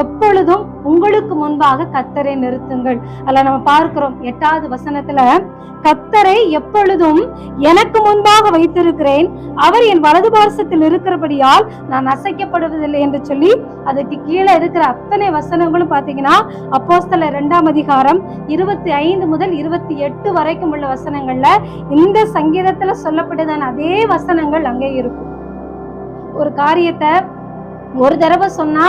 எப்பொழுதும் உங்களுக்கு முன்பாக கத்தரை நிறுத்துங்கள். அதுல நம்ம பார்க்கிறோம் எட்டாவது வசனத்துல கத்தரை எப்பொழுதும் எனக்கு முன்பாக வைத்திருக்கிறேன். அவர் என் வலது பாரசத்தில் இருக்கிறபடியால் நான் அசைக்கப்படுவதில்லை என்று சொல்லி அதுக்கு கீழே இருக்கிற அத்தனை வசனங்களும் பாத்தீங்கன்னா அப்போஸ்தல இரண்டாம் அதிகாரம் இருபத்தி ஐந்து முதல் இருபத்தி எட்டு வரைக்கும் உள்ள வசனங்கள்ல இந்த சங்கீதத்துல சொல்லப்பட்டதான அதே வசனங்கள் அங்கே இருக்கும். ஒரு காரியத்தை ஒரு தடவை சொன்னா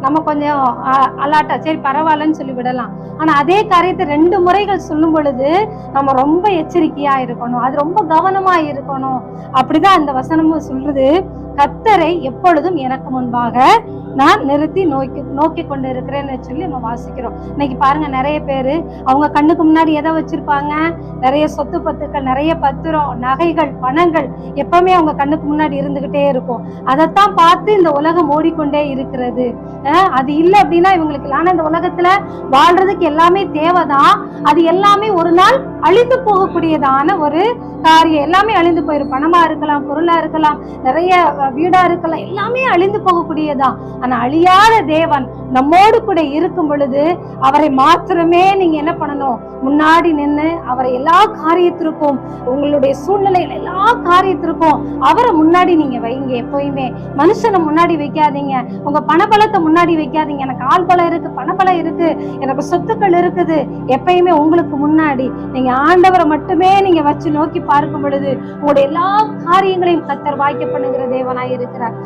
நம்ம கொஞ்சம் அ- அலாட்டா சரி பரவாயில்லன்னு சொல்லி விடலாம். ஆனா அதே காரியத்தை ரெண்டு முறைகள் சொல்லும் பொழுது நம்ம ரொம்ப எச்சரிக்கையா இருக்கணும். அது ரொம்ப கவனமா இருக்கணும். அப்படிதான் அந்த வசனமும் சொல்றது. கத்தரை எப்பொழுதும் எனக்கு முன்பாக நான் நிறுத்தி நோக்கி நோக்கி கொண்டு இருக்கிறேன்னு சொல்லி நம்ம வாசிக்கிறோம். இன்னைக்கு பாருங்க நிறைய பேரு அவங்க கண்ணுக்கு முன்னாடி எதை வச்சிருப்பாங்க? நிறைய சொத்து பத்துக்கள் நிறைய பத்திரம் நகைகள் பணங்கள் எப்பவுமே அவங்க கண்ணுக்கு முன்னாடி இருந்துகிட்டே இருக்கும். அதைத்தான் பார்த்து இந்த உலகம் ஓடிக்கொண்டே இருக்கிறது. அது இல்லை அப்படின்னா இவங்களுக்கு ஆனா இந்த உலகத்துல வாழ்றதுக்கு எல்லாமே தேவைதான். அது எல்லாமே ஒரு நாள் அழிந்து போகக்கூடியதான ஒரு காரியம். எல்லாமே அழிந்து போயிடும் பணமா இருக்கலாம் பொருளா இருக்கலாம் நிறைய வீடா இருக்கலாம். எல்லாமே அழிந்து போகக்கூடியதான் ஆனா அழியாத தேவன் நம்மோடு கூட இருக்கும் பொழுது அவரை மாத்திரமே நீங்க என்ன பண்ணணும்? முன்னாடி நின்று அவரை எல்லா காரியத்திற்கும் உங்களுடைய சூழ்நிலையில எல்லா காரியத்திற்கும் அவரை முன்னாடி நீங்க வைங்க எப்பயுமே. மனுஷனை முன்னாடி வைக்காதீங்க. உங்க பணபலத்தை முன்னாடி வைக்காதீங்க. எனக்கு ஆள் பலம் இருக்கு பணபலம் இருக்கு எனக்கு சொத்துக்கள் இருக்குது. எப்பயுமே உங்களுக்கு முன்னாடி நீங்க ஆண்டவரை மட்டுமே நீங்க வச்சு நோக்கி பார்க்கும் பொழுது உங்களுடைய எல்லா காரியங்களையும் கத்தர் வாய்க்க பண்ணுகிற தேவனாய் இருக்கிறார்.